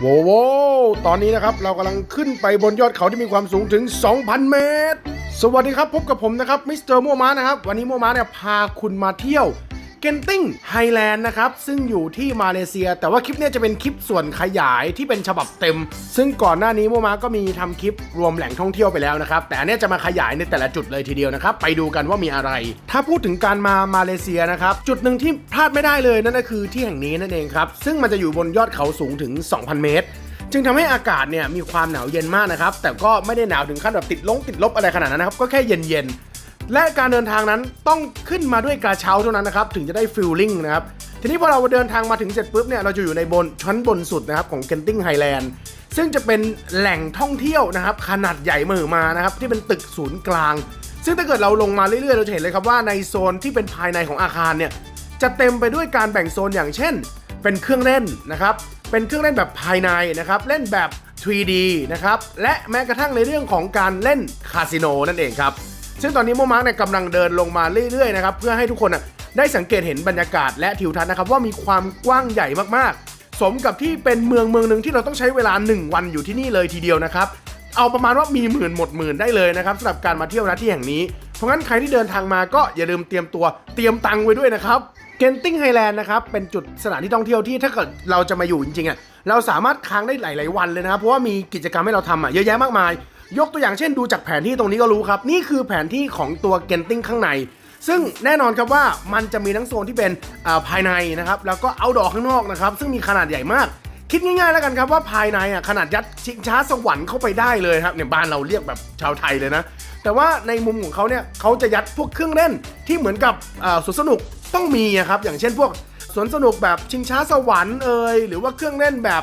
โว้โวตอนนี้นะครับเรากำลังขึ้นไปบนยอดเขาที่มีความสูงถึง 2,000 เมตร สวัสดีครับพบกับผมนะครับมิสเตอร์ม่วมมานะครับ วันนี้โมมาเนี่ยพาคุณมาเที่ยว กนติ้งไฮแลนด์นะครับ ซึ่งอยู่ที่มาเลเซีย แต่ว่าคลิปนี้จะเป็นคลิปส่วนขยายที่เป็นฉบับเต็ม ซึ่งก่อนหน้านี้โมมาก็มีทำคลิปรวมแหล่งท่องเที่ยวไปแล้วนะครับ แต่อันนี้จะมาขยายในแต่ละจุดเลยทีเดียวนะครับ ไปดูกันว่ามีอะไร ถ้าพูดถึงการมามาเลเซียนะครับ จุดหนึ่งที่พลาดไม่ได้เลยนั่นก็คือที่แห่งนี้นั่นเองครับ ซึ่งมันจะอยู่บนยอดเขาสูงถึง 2,000 เมตรจึงทำให้อากาศเนี่ยมีความหนาวเย็นมากนะครับ แต่ก็ไม่ได้หนาวถึงขั้นแบบติดลงติดลบอะไรขนาดนั้นนะครับ ก็แค่เย็นๆ และการเดินทางนั้นต้องขึ้นมาด้วยกระเช้าเท่านั้นนะครับถึงจะได้ฟิลลิ่งนะครับทีนี้พอเราเดินทางมาถึงเสร็จปุ๊บเนี่ยเราจะอยู่ในบนชั้นบนสุดนะครับของเกนติ้งไฮแลนด์ซึ่งจะเป็นแหล่งท่องเที่ยวนะครับ ขนาดใหญ่มหึมานะครับที่เป็นตึกศูนย์กลาง ซึ่งถ้าเกิดเราลงมาเรื่อยๆ เราจะเห็นเลยครับว่าในโซนที่เป็นภายในของอาคารเนี่ยจะเต็มไปด้วยการแบ่งโซนอย่างเช่น เป็นเครื่องเล่นนะครับเป็นเครื่องเล่นแบบภายในนะครับเล่นแบบ 3D นะครับและแม้กระทั่งในเรื่องของการเล่นคาสิโนนั่นเองครับ ซึ่งตอนนี้โมมาร์กเนี่ยกำลังเดินลงมาเรื่อยๆนะครับเพื่อให้ทุกคนได้สังเกตเห็นบรรยากาศและทิวทัศน์นะครับว่ามีความกว้างใหญ่มากๆ สมกับที่เป็นเมืองเมืองหนึ่งที่เราต้องใช้เวลา 1 วันอยู่ที่นี่เลยทีเดียวนะครับเอาประมาณว่ามีหมื่นหมดหมื่นได้เลยนะครับสำหรับการมาเที่ยวนะที่แห่งนี้ เพราะงั้นใครที่เดินทางมาก็อย่าลืมเตรียมตัวเตรียมตังค์ไว้ด้วยนะครับเกนติงไฮแลนด์นะครับเป็นจุดสถานที่ท่องเที่ยวที่ถ้าเกิดเราจะมาอยู่จริงๆอะเราสามารถค้างได้หลาย ๆ วันเลยนะครับเพราะว่ามีกิจกรรมให้เราทำอะเยอะแยะมากมาย ยกตัวอย่างเช่นดูจากแผนที่ตรงนี้ก็รู้ครับ นี่คือแผนที่ของตัวเกนติ้งข้างใน ซึ่งแน่นอนครับว่ามันจะมีทั้งโซนที่เป็นาภายในนะครับแล้วก็เอาดอกข้างนอกนะครับซึ่งมีขนาดใหญ่มาก คิดง่ายๆแล้วกันครับว่าภายในอะขนาดยัดชิงช้าสวรรค์เข้าไปได้เลยครับเนี่ยบ้านเราเรียกแบบชาวไทยเลยนะแต่ว่าในมุมของเขาเนี่ยเขาจะยัดพวกเครื่องเล่นที่เหมือนกับสวนสนุกต้องมีครับอย่างเช่นพวกสวนสนุกแบบชิงช้าสวรรค์เอ่ยหรือว่าเครื่องเล่นแบบ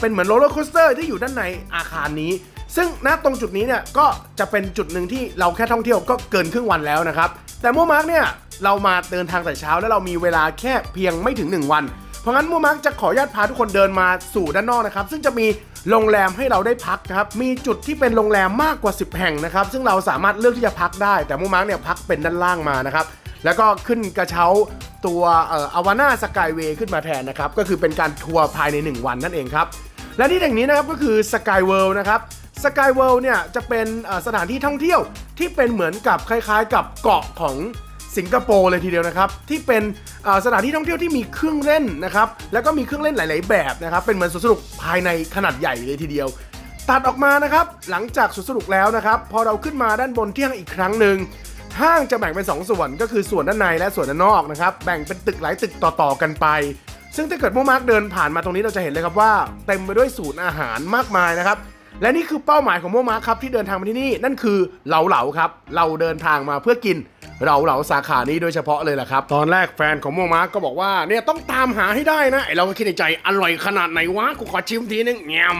เป็นเหมือนโรลเลอร์โคสเตอร์ที่อยู่ด้านในอาคารนี้ ซึ่งณตรงจุดนี้เนี่ยก็จะเป็นจุดหนึ่งที่เราแค่ท่องเที่ยวก็เกินครึ่งวันแล้วนะครับ แต่โมมาร์กเนี่ยเรามาเดินทางแต่เช้าแล้วเรามีเวลาแค่เพียงไม่ถึง 1 วัน เพราะงั้นโมมาร์กจะขออนุญาตพาทุกคนเดินมาสู่ด้านนอกนะครับ ซึ่งจะมีโรงแรมให้เราได้พักครับ มีจุดที่เป็นโรงแรมมากกว่า 10 แห่งนะครับ ซึ่งเราสามารถเลือกที่จะพักได้ แต่โมมาร์กเนี่ยพักเป็นด้านล่างมานะครับ แล้วก็ขึ้นกระเช้าตัวเอ่ออวาน่าสกายเวย์ขึ้นมาแทนนะครับ ก็คือเป็นการทัวร์ภายใน 1 วันนั่นเองครับ และที่แห่งนี้นะครับก็คือสกายเวิลด์นะครับ สกายเวิลด์เนี่ยจะเป็นสถานที่ท่องเที่ยวที่เป็นเหมือนกับคล้ายๆ กับเกาะของสิงคโปร์เลยทีเดียวนะครับ ที่เป็นสถานที่ท่องเที่ยวที่มีเครื่องเล่นนะครับ แล้วก็มีเครื่องเล่นหลาย ๆ แบบนะครับ เป็นเหมือนสวนสนุกภายในขนาดใหญ่เลยทีเดียว ตัดออกมานะครับ หลังจากสวนสนุกแล้วนะครับ พอเราขึ้นมาด้านบนเที่ยงอีกครั้งหนึ่งห้างจะแบ่งเป็น 2 ส่วนก็คือส่วนด้านในและส่วนด้านนอกนะครับ แบ่งเป็นตึกหลายตึกต่อ ๆ กันไป ซึ่งถ้าเกิดโมมาร์กเดินผ่านมาตรงนี้เราจะเห็นเลยครับว่า เต็มไปด้วยศูนย์อาหารมากมายนะครับ และนี่คือเป้าหมายของโมมาครับที่เดินทางมาที่นี่นั่นคือเหลาเหลาครับ เราเดินทางมาเพื่อกินเหลาเหลาสาขานี้โดยเฉพาะเลยแหละครับ ตอนแรกแฟนของโมมาก็บอกว่าเนี่ยต้องตามหาให้ได้นะไอเราก็คิดในใจอร่อยขนาดไหนวะกูขอชิมทีนึงแงม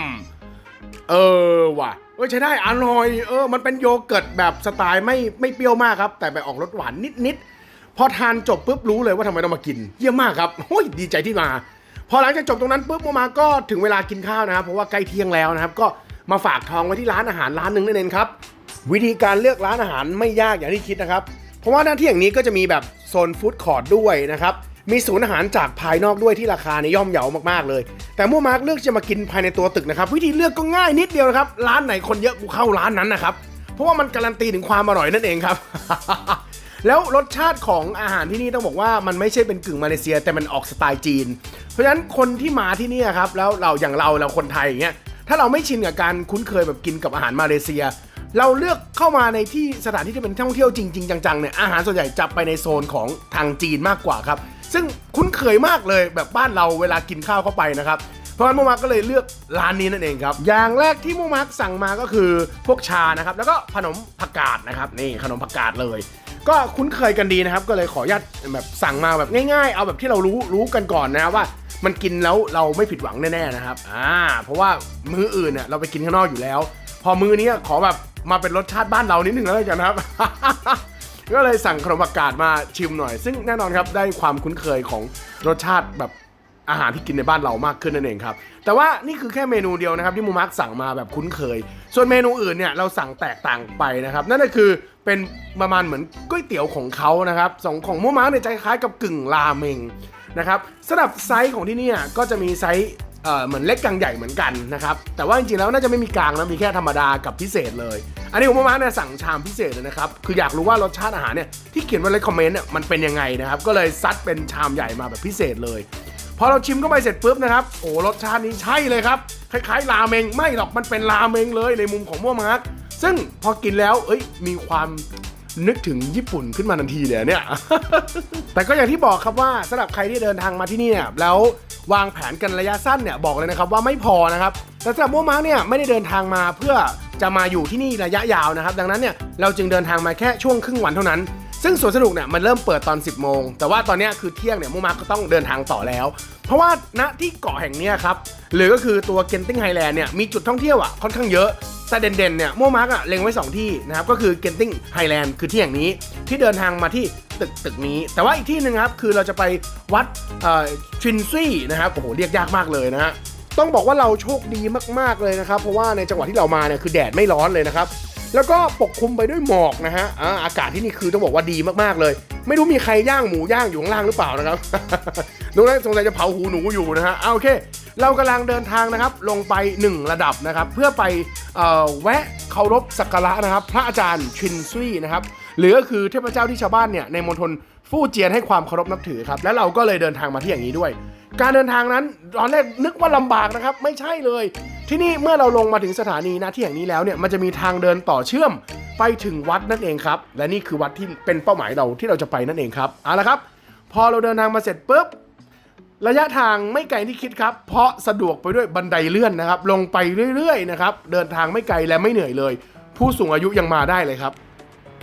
เออว่ะเออใช้ได้อร่อยเออมันเป็นโยเกิร์ตแบบสไตล์ไม่ไม่เปรี้ยวมากครับ แต่ไปออกรสหวานนิดๆพอทานจบปุ๊บรู้เลยว่าทำไมต้องมากิน เยี่ยมมากครับโอ้ยดีใจที่มา พอหลังจากจบตรงนั้นปุ๊บโมมาก็ถึงเวลากินข้าวนะครับเพราะว่าใกล้เที่ยงแล้วนะครับก็ มาฝากทองไว้ที่ร้านอาหารร้านหนึ่งนั่นเองครับวิธีการเลือกร้านอาหารไม่ยากอย่างที่คิดนะครับ เพราะว่าหน้าที่อย่างนี้ก็จะมีแบบโซนฟู้ดคอร์ดด้วยนะครับมีศูนย์อาหารจากภายนอกด้วยที่ราคาในยย่อมเยามากๆเลย แต่มั่วมาร์กเลือกจะมากินภายในตัวตึกนะครับวิธีเลือกก็ง่ายนิดเดียวนะครับร้านไหนคนเยอะกูเข้าร้านนั้นนะครับเพราะว่ามันการันตีถึงความอร่อยนั่นเองครับ แล้วรสชาติของอาหารที่นี่ต้องบอกว่ามันไม่ใช่เป็นกึ่งมาเลเซีย แต่มันออกสไตล์จีน เพราะฉะนั้นคนที่มาที่นี่ครับแล้วเราอย่างเราเราคนไทยอย่างเงี้ย ถ้าเราไม่ชินกับการคุ้นเคยแบบกินกับอาหารมาเลเซีย เราเลือกเข้ามาในที่สถานที่ที่เป็นท่องเที่ยวจริง ๆ จังๆเนี่ยอาหารส่วนใหญ่จะไปในโซนของทางจีนมากกว่าครับ ซึ่งคุ้นเคยมากเลยแบบบ้านเราเวลากินข้าวเข้าไปนะครับเพราะฉะนั้นโมมากก็เลยเลือกร้านนี้นั่นเองครับ อย่างแรกที่โมมากสั่งมาก็คือพวกชานะครับ แล้วก็ขนมผักกาดนะครับนี่ขนมผักกาดเลย ก็คุ้นเคยกันดีนะครับ ก็เลยขออนุญาตแบบสั่งมาแบบง่าย ๆ เอาแบบที่เรารู้รู้กันก่อนนะว่า มันกินแล้วเราไม่ผิดหวังแน่ๆนะครับ อ่า เพราะว่ามื้ออื่นเนี่ยเราไปกินข้างนอกอยู่แล้ว พอมื้อนี้ขอแบบมาเป็นรสชาติบ้านเรานิดนึงแล้วกันครับ ก็เลยสั่งขนมผักกาดมาชิมหน่อย ซึ่งแน่นอนครับได้ความคุ้นเคยของรสชาติแบบอาหารที่กินในบ้านเรามากขึ้นนั่นเองครับ แต่ว่านี่คือแค่เมนูเดียวนะครับที่มูมาร์กสั่งมาแบบคุ้นเคย ส่วนเมนูอื่นเนี่ยเราสั่งแตกต่างไปนะครับ นั่นก็คือเป็นประมาณเหมือนก๋วยเตี๋ยวของเขานะครับสองของมูมาร์กเนี่ยจะคล้ายกับกึ่งราเมง นะครับสำหรับไซส์ของที่นี่ก็จะมีไซส์เหมือนเล็กกลางใหญ่เหมือนกันนะครับ แต่ว่าจริงๆแล้วน่าจะไม่มีกลางนะมีแค่ธรรมดากับพิเศษเลย อันนี้ผมมาเนี่ยสั่งชามพิเศษเลยนะครับ คืออยากรู้ว่ารสชาติอาหารเนี่ยที่เขียนไว้ในคอมเมนต์เนี่ยมันเป็นยังไงนะครับ ก็เลยซัดเป็นชามใหญ่มาแบบพิเศษเลย พอเราชิมเข้าไปเสร็จปุ๊บนะครับ โอ้รสชาตินี้ใช่เลยครับ คล้ายๆราเมงไม่หรอกมันเป็นราเมงเลยในมุมของมั่วมาร์กซึ่งพอกินแล้วเอ้ยมีความ นึกถึงญี่ปุ่นขึ้นมาทันทีเลยเนี่ย แต่ก็อย่างที่บอกครับว่าสำหรับใครที่เดินทางมาที่นี่เนี่ยแล้ววางแผนกันระยะสั้นเนี่ยบอกเลยนะครับว่าไม่พอนะครับแต่สำหรับมัวมาร์กเนี่ยไม่ได้เดินทางมาเพื่อจะมาอยู่ที่นี่ระยะยาวนะครับ ดังนั้นเนี่ยเราจึงเดินทางมาแค่ช่วงครึ่งวันเท่านั้น ซึ่งสวนสนุกเนี่ยมันเริ่มเปิดตอน 10 โมง แต่ว่าตอนนี้คือเที่ยงเนี่ยมูมาร์กก็ต้องเดินทางต่อแล้ว เพราะว่าณที่เกาะแห่งนี้ครับหรือก็คือตัวเกนติ้งไฮแลนด์เนี่ยมีจุดท่องเที่ยวอะค่อนข้างเยอะแต่เด่นๆเนี่ยมูมาร์กอะเล็งไว้ 2 ที่นะครับก็คือเกนติ้งไฮแลนด์คือที่แห่งนี้ที่เดินทางมาที่ตึกตึกนี้ แต่ว่าอีกที่หนึ่งครับคือเราจะไปวัดเอ่อชินซี่นะครับโอ้โหเรียกยากมากเลยนะฮะต้องบอกว่าเราโชคดีมากๆเลยนะครับ เพราะว่าในจังหวะที่เรามาเนี่ยคือแดดไม่ร้อนเลยนะครับ แล้วก็ปกคลุมไปด้วยหมอกนะฮะอ่าอากาศที่นี่คือต้องบอกว่าดีมากๆเลย ไม่รู้มีใครย่างหมูย่างอยู่ข้างล่างหรือเปล่านะครับตรงนั้นสงสัยจะเผาหูหนูอยู่นะฮะเอาโอเค เรากำลังเดินทางนะครับ ลงไป 1 ระดับนะครับ เพื่อไปเอ่อแวะเคารพสักการะนะครับ พระอาจารย์ชินซุยนะครับ หรือก็คือเทพเจ้าที่ชาวบ้านเนี่ยในมณฑลฟู่เจียนให้ความเคารพนับถือครับ และเราก็เลยเดินทางมาที่อย่างนี้ด้วย การเดินทางนั้นตอนแรกนึกว่าลำบากนะครับ ไม่ใช่เลย ที่นี่เมื่อเราลงมาถึงสถานีนะที่อย่างนี้แล้วเนี่ยมันจะมีทางเดินต่อเชื่อมไปถึงวัดนั่นเองครับ และนี่คือวัดที่เป็นเป้าหมายเราที่เราจะไปนั่นเองครับเอาละครับ พอเราเดินทางมาเสร็จปุ๊บระยะทางไม่ไกลที่คิดครับ เพราะสะดวกไปด้วยบันไดเลื่อนนะครับ ลงไปเรื่อยๆนะครับ เดินทางไม่ไกลและไม่เหนื่อยเลย ผู้สูงอายุยังมาได้เลยครับ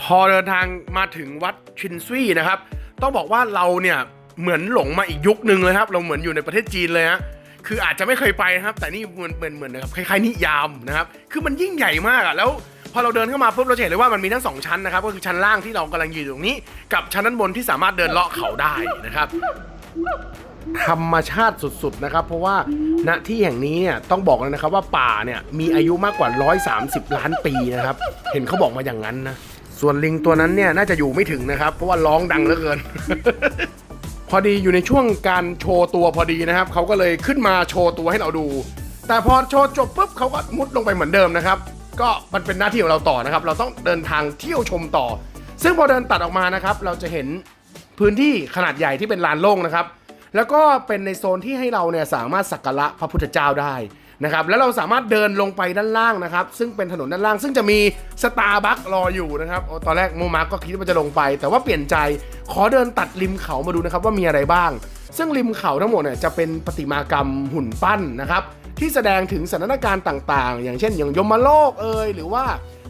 พอเดินทางมาถึงวัดชินซุยนะครับ ต้องบอกว่าเราเนี่ยเหมือนหลงมาอีกยุคหนึ่งเลยครับ เราเหมือนอยู่ในประเทศจีนเลยฮะคืออาจจะไม่เคยไปนะครับ แต่นี่เหมือนเหมือนเหมือนนะครับคล้ายๆนิยามนะครับ คือมันยิ่งใหญ่มากอะแล้วพอเราเดินเข้ามาปุ๊บเราจะเห็นเลยว่ามันมีทั้งสองชั้นนะครับ ก็คือชั้นล่างที่เรากำลังยืนอยู่ตรงนี้ กับชั้นด้านบนที่สามารถเดินเลาะเขาได้นะครับ ธรรมชาติสุดๆนะครับ เพราะว่าณที่แห่งนี้เนี่ยต้องบอกเลยนะครับว่าป่าเนี่ยมีอายุมากกว่า 130 ล้านปีนะครับ เห็นเขาบอกมาอย่างนั้นนะ ส่วนลิงตัวนั้นเนี่ยน่าจะอยู่ไม่ถึงนะครับ เพราะว่าร้องดังเหลือเกิน พอดีอยู่ในช่วงการโชว์ตัวพอดีนะครับเขาก็เลยขึ้นมาโชว์ตัวให้เราดู แต่พอโชว์จบปุ๊บเขาก็มุดลงไปเหมือนเดิมนะครับ ก็มันเป็นหน้าที่ของเราต่อนะครับ เราต้องเดินทางเที่ยวชมต่อ ซึ่งพอเดินตัดออกมานะครับ เราจะเห็นพื้นที่ขนาดใหญ่ที่เป็นลานโล่งนะครับ แล้วก็เป็นในโซนที่ให้เราเนี่ยสามารถสักการะพระพุทธเจ้าได้ นะครับแล้วเราสามารถเดินลงไปด้านล่างนะครับ ซึ่งเป็นถนนด้านล่าง ซึ่งจะมีสตาร์บัครออยู่นะครับอตอนแรกโมมาร์กก็คิดว่าจะลงไป แต่ว่าเปลี่ยนใจขอเดินตัดริมเขามาดูนะครับว่ามีอะไรบ้าง ซึ่งริมเขาทั้งหมดเนี่ยจะเป็นประติมากรรมหุ่นปั้นนะครับที่แสดงถึงสถานการณ์ต่างๆ อย่างเช่น อย่างยมโลกเอ่ยหรือว่า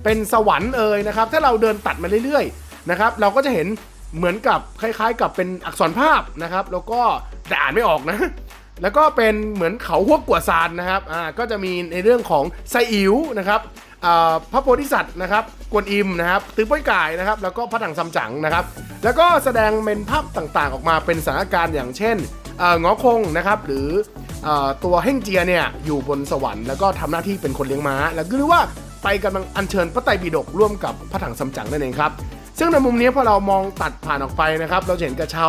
เป็นสวรรค์เอ่ยนะครับถ้าเราเดินตัดมาเรื่อยๆนะครับเราก็จะเห็นเหมือนกับคล้ายๆ กับเป็นอักษรภาพนะครับแล้วก็แต่อ่านไม่ออกนะ แล้วก็เป็นเหมือนเขาหัวกัวซานนะครับอ่าก็จะมีในเรื่องของไซอิ๋วนะครับอ่าพระโพธิสัตว์นะครับกวนอิมนะครับตื้อป้อยก่ายนะครับแล้วก็พระถังซัมจั๋งนะครับแล้วก็แสดงเป็นภาพต่างๆ ออกมาเป็นสถานการณ์อย่างเช่นเอ่องอคงนะครับหรืออ่อตัวเฮ่งเจียเนี่ยอยู่บนสวรรค์แล้วก็ทำหน้าที่เป็นคนเลี้ยงม้า แล้วก็หรือว่าไปกำลังอัญเชิญพระไตรปิฎกร่วมกับพระถังซัมจั๋งนั่นเองครับซึ่งในมุมนี้พอเรามองตัดผ่านออกไปนะครับเราจะเห็นกระเช้า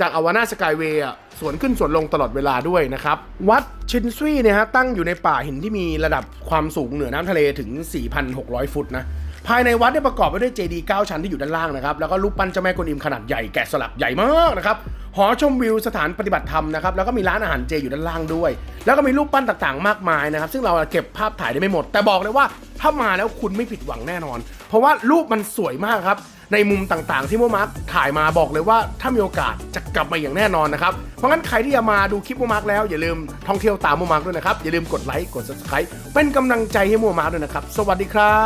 จากอวานาสกายเวย์ สวนขึ้นสวนลงตลอดเวลาด้วยนะครับ วัดชินซุยเนี่ยฮะตั้งอยู่ในป่าหินที่มีระดับความสูงเหนือน้ำทะเลถึง 4,600 ฟุตนะภายในวัดได้ประกอบไปด้วยเจดีย์9ชั้นที่อยู่ด้านล่างนะครับ แล้วก็รูปปั้นเจ้าแม่กวนอิมขนาดใหญ่แกะสลักใหญ่มากนะครับ หอชมวิวสถานปฏิบัติธรรมนะครับ แล้วก็มีร้านอาหารเจอยู่ด้านล่างด้วย แล้วก็มีรูปปั้นต่างๆ มากมายนะครับ ซึ่งเราเก็บภาพถ่ายได้ไม่หมด แต่บอกเลยว่าถ้ามาแล้วคุณไม่ผิดหวังแน่นอน เพราะว่ารูปมันสวยมากครับ ในมุมต่างๆ ที่โมมาร์คถ่ายมาบอกเลยว่าถ้ามีโอกาสจะกลับมาอย่างแน่นอนนะครับเพราะงั้นใครที่จะมาดูคลิปโมมาร์คแล้วอย่าลืมท่องเที่ยวตามโมมาร์คด้วยนะครับอย่าลืมกดไลค์กด subscribe เป็นกำลังใจให้โมมาร์คด้วยนะครับสวัสดีครับ